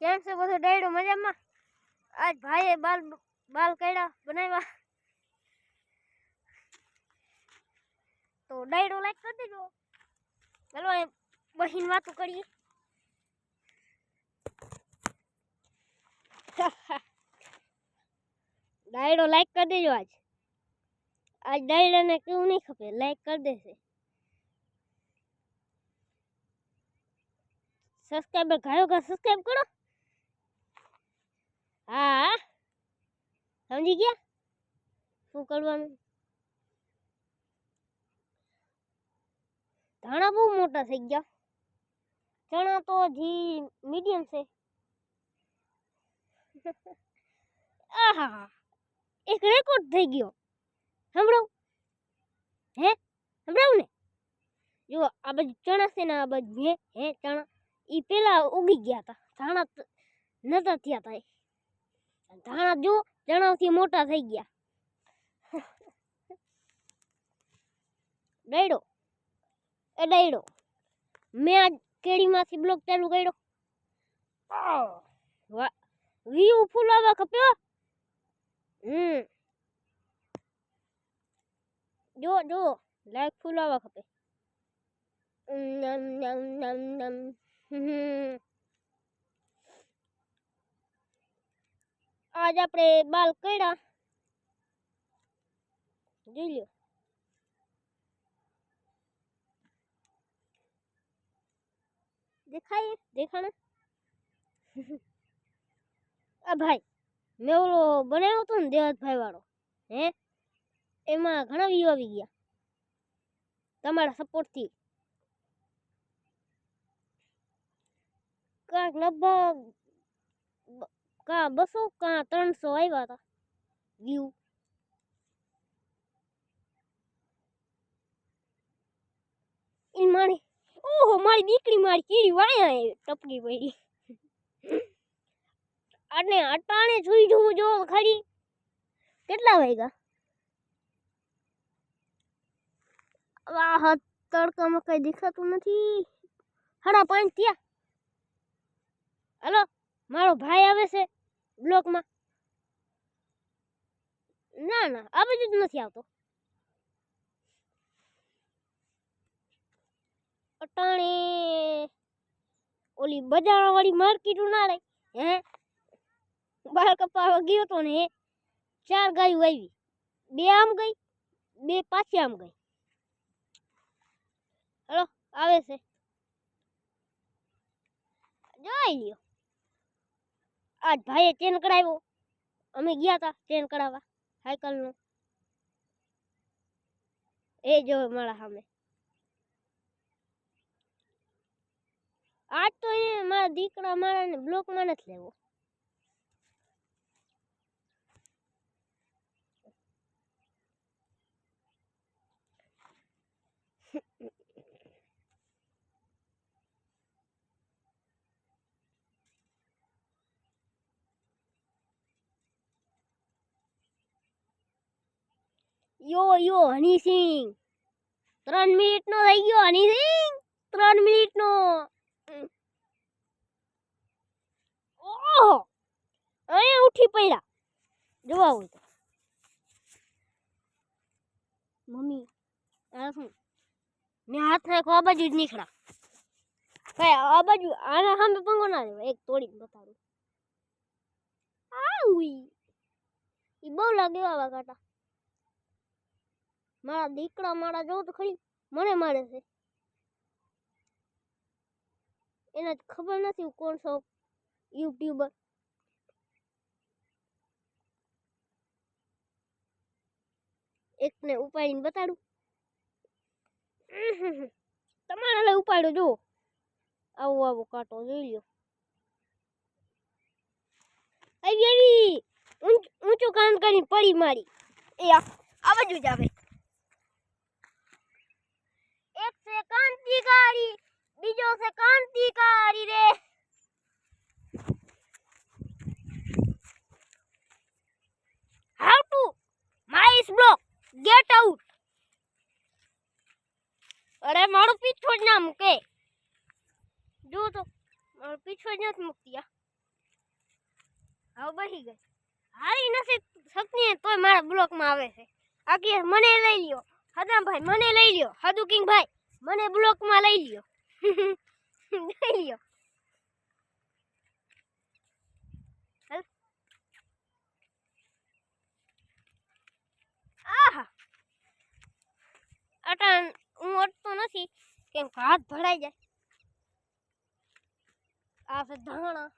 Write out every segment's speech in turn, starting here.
કેમ છે બધું ડાયડો મજામાં. આજ ભાઈએ બાલ બાલ કાઢ્યા, બનાવ્યા. તો ડાયડો લાઈક કરી દેજો. ચાલો, એ બહીન વાતો કરીએ. ડાયડો લાઈક કરી દેજો આજ. આજ ડાયડાને કેવું નહીં ખપે, લાઈક કરી દેશે. સબસ્ક્રાઈબર ગાયો ગા સબસ્ક્રાઈબ કરો. હા સમજી ગયા? શું કરવાનું? ધાણા બહુ મોટા થઈ ગયા. ચણા તો હજી મીડિયમ છે. આહા, એક રેકોર્ડ થઈ ગયો. સંભળાવ. હે? સંભળાવ ને? જો આ બાજુ ચણા છે ને આ બાજુ હે હે ચણા. એ પેલા ઉગી ગયા હતા ધાણા નતા થયા હતા. ધાણા જો ચણાથી મોટા થઈ ગયા. ડાયડો. એ ડાયડો. મેં આજ કેળીમાંથી બ્લોક ચાલુ કર્યો. વ્યૂ ફૂલાવા ખપ્યો? હમ. જો જો. લાઈક ફૂલાવા ખપે. નમ નમ નમ નમ હમ. આજ આપણે બાલ કર્યા. જોઈ લો દેખાય? દેખાણ? આ ભાઈ મેં ઓલો બનાવ્યો હતો ને દેવતભાઈ વાળો, હે? એમાં ઘણા વ્યૂ આવી ગયા. તમારા સપોર્ટથી કાંક લગભગ કા બસો કા ત્રણસો આવ્યા હતા વ્યૂ ઈ મારી ઓહો મારી દીકરી મારી કીડી વાયા ટપકી પડી. અને અટાણે સુઈ જવું જો ખરી કેટલા વાગ્યા? વાહ તડકામાં કઈ દેખાતું નથી. સાડા પાંચ થયા. હલો મારો ભાઈ આવે છે. બ્લોકમાં? ના ના, આ બાજુ જ નથી આવતો. અટાણે, ઓલી બજારવાળી માર્કેટ ના રહી, હે? બાર કપાવા ગયો તો ને, ચાર ગાયું આવી. બે આમ ગઈ, બે પાછી આમ ગઈ. હલો, આવે છે. જોઈ લ્યો. આજ ભાઈએ ચેન કઢાવ્યો. અમે ગયા હતા ચેન કઢાવવા સાયકલનું એ જો મારા સામે. આજ તો એ મારા દીકરા મારા બ્લોકમાં નથી લેવો. યો યો, હનીસિંહ. ત્રણ મિનિટનો થઈ ગયો, હનીસિંહ. ત્રણ મિનિટનો. ઓહો. અહીંયા ઉઠી પડ્યા. જોવા હોય મમ્મી, આ મેં હાથ નાખો આ બાજુ જ નીકળ્યા. કઈ આ બાજુ, આના સામે પંગો ના લેવાય. એક તોડી બતાડું. આ એ બહુ લાગે આવા કાંટા. મારા દીકરા મારા જો તો ખરી મને મારે છે. એને ખબર નથી કોણ છો. યુટ્યુબર. એકને ઉપાડીને બતાડું. તમારે લઈ ઉપાડ્યો જો આવો આવો કાંટો જોઈ લ્યો. આવી ઊંચ- કાન કરીને પડી મારી. એ આ બાજુ જ આવે એક છે કાંતિકારી બીજો છે કાંતિકારી રે how to mice block get out અરે મારો પીછો જ ના મૂકે જો તો મારો પીછો જ નથી મૂકતી આ હવે બસી ગઈ. હારી નથી શકતી તોય મારા બ્લોકમાં આવે છે. આ કે મને લઈ લ્યો. હદામભાઈ મને લઈ લ્યો. હદુ કિંગ ભાઈ, મને બ્લોકમાં લઈ લ્યો. લઈ લ્યો. આહા. અટાણ હું અટતો નથી. કેમ હાથ ભરાઈ જાય. આ છે ધાણા.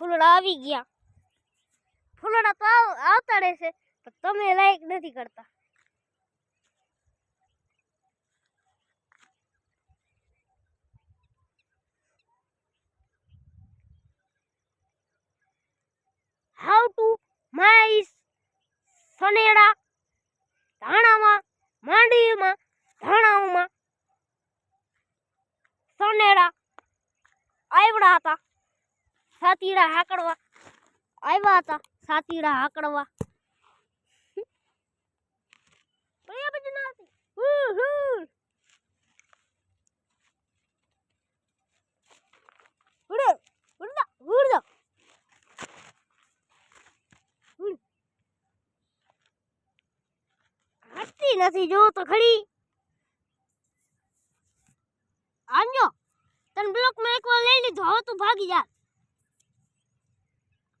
ફૂલડા આવી ગયા. ફૂલડા તો આવતા રહેશે પણ તમે લાયક નથી કરતા. સાતીડા હાકડવા. આવ્યા હતા સાતીડા હાકડવા. નથી, જો તો ખડી આમ જો તને બ્લોકમાં એકવાર લઈ લીધો હવે તું ભાગી જા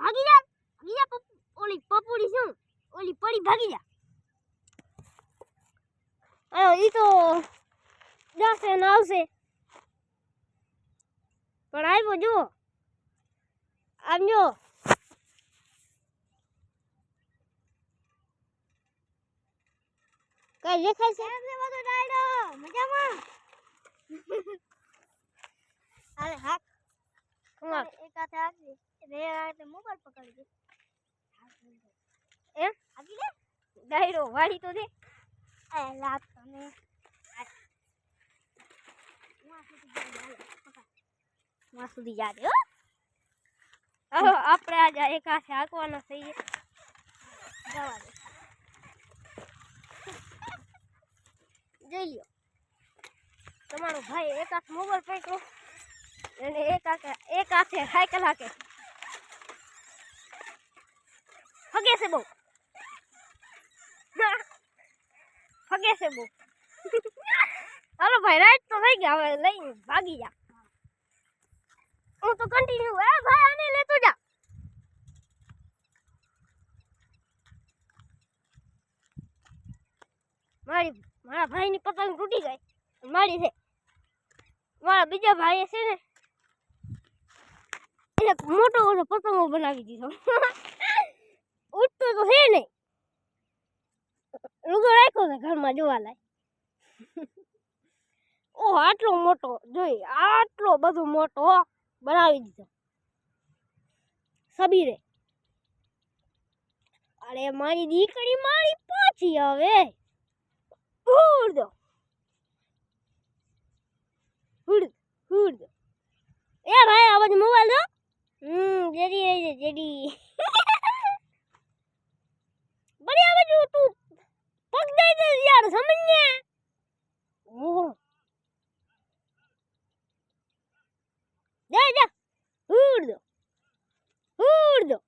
ભાગી જા ભાગી જા પપ- ઓલી પપુડી શું? ઓલી પડી ભાગી જા. અયો ઈ તો જશે ને આવશે. પણ આવ્યો જુઓ આમ જો. કઈ દેખાય છે? બધો ડાયડો. મજામાં? અરે હા કુમાર એક હાથે આગળ બે હાથે મોબાઈલ પકડી દે એમ આગી લે ડાયરો વાળી તો દે એ લાત તમે માં સુધી જા દે હો હવે આપણે આજે એક હાથે હાંકવાના થઈએ જવા દે જઈ લ્યો તમારો ભાઈ એક હાથ મોબાઈલ પકડો અને એક હાથે એક હાથે સાયકલ હાકે ફગે છે બહુ ફગે છે બહુ હાલો ભાઈ રાઈટ તો થઈ ગયા હવે લઈને ભાગી જા હું તો કન્ટિન્યુ એ ભાઈ આને લેતો જા મારી મારા ભાઈની પતંગ તૂટી ગઈ મારી છે મારા બીજા ભાઈએ છે ને, એને મોટો મોટો પતંગો બનાવી દીધો. ઉઠતો તો છે નહીં. લુગો રાખ્યો છે ઘરમાં જોવા લાય ઓ, આટલો મોટો, જોઈ, આટલો બધો મોટો બનાવી દીધો. સબીરે. અરે, મારી દીકરી મારી પાછી હવે. હુડ દો. એ ભાઈ, આ બાજુ મોબાઈલ દો. હમ, જેડી જેડી. બડી આ બાજુ તું પગ દઈ દે યાર સમજને ઓહો જા જા ઉડ દો ઉડ દો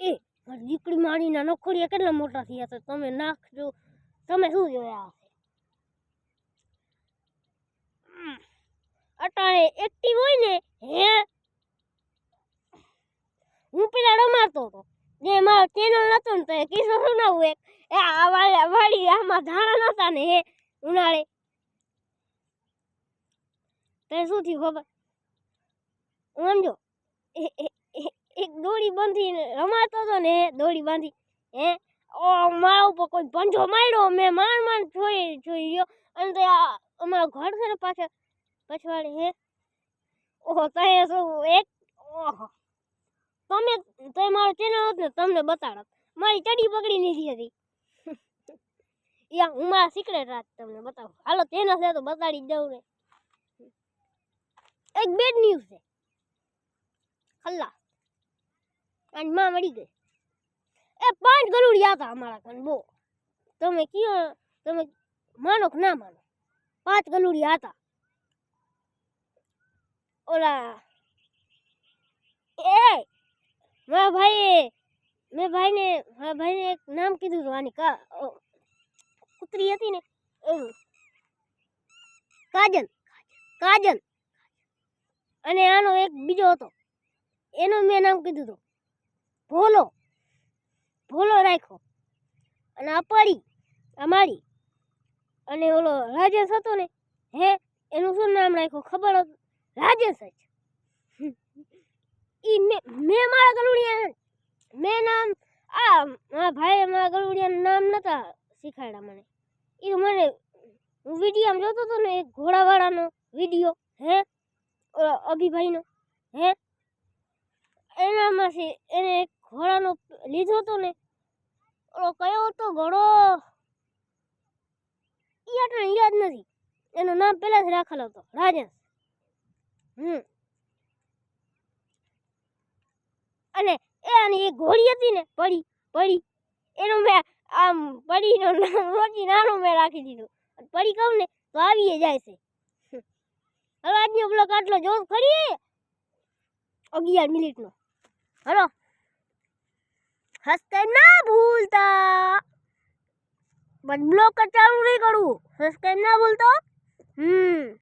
એ મારી દીકરી મારીના નખોડિયા કેટલા મોટા થયા છે? તમે નાખજો. તમે શું જોયા અટાણે એક્ટિવ હોય ને, હે? હું પેલા રમાતો હતો. જે મારો ચેનલ નતો ને, તો કિસ્સો સુનાવું એક. એ વાળી આમાં ધાણા નતા ને, હે? ઉનાળે. તને શું થયું ખબર? સમજો. એક દોડી બાંધી રમાતો હતો ને દોડી બાંધી, હે? ઓ, મારા ઉપર કોઈ પંજો માર્યો? મેં માંડ માંડ જોઈ જોઈ ગયો અને તે અમારા ઘર છે ને પાછળ, પછવાડી, હે? ઓહો તમે શું એક, ઓહો. તમે તમે મારો ચેનલ હોત ને, તમને બતાડત. મારી ચડી પકડી લીધી હતી. યા, હું મારા સિક્રેટ રાત તમને બતાવું. હાલો, તેના છે તો બતાડી દઉં ને. એક બેડ ન્યૂઝ છે. ખલ્લા. અને માં મળી ગઈ. એ પાંચ ગરુડિયા હતા અમારા ઘર, બહુ. તમે કયો, તમે માનો કે ના માનો? પાંચ ગલુડિયા હતા. ઓલા, એ, મારા ભાઈએ મેં ભાઈને, મારા ભાઈને એક નામ કીધું હતું, આની કા કૂતરી હતી ને, એનું. કાજલ કાજલ. અને આનો એક બીજો હતો. એનું મેં નામ કીધું હતું. ભોલો ભોલો રાખ્યો. અને અપાડી અમારી અને ઓલો રાજેશ હતો ને, હે, એનું શું નામ રાખ્યું ખબર હતું? રાજેશ જ. ઈ મેં મારા ગલુડિયા મેં નામ, આ મારા ભાઈએ મારા ગલુડિયાનું નામ નતા શીખાડ્યા મને. એ મને, હું વીડિયો જોતો હતો ને, એક ઘોડાવાળાનો વીડિયો, હે અભિભાઈનો, હે એનામાંથી એને ઘોડાનો લીધો હતો ને, ઓલો કયો હતો ઘોડો? આપણને યાદ નથી. એનું નામ પહેલાથી રાખેલો હતો રાજેશ હમ. અને એ આની એક ઘોડી હતી ને, પડી પડી. એનું મેં આમ પડીનો નામ રોજી નાનું મેં રાખી દીધું. પડી કહું ને, તો આવીએ જાય છે. હવે આજનો બ્લોક આટલો જોર ખરી અગિયાર મિનિટનો. હલો. સબસ્ક્રાઈબ ના ભૂલતા. બટ બ્લોક ચાલુ નહીં કરવું સબસ્ક્રાઈબ ના ભૂલતો. હમ.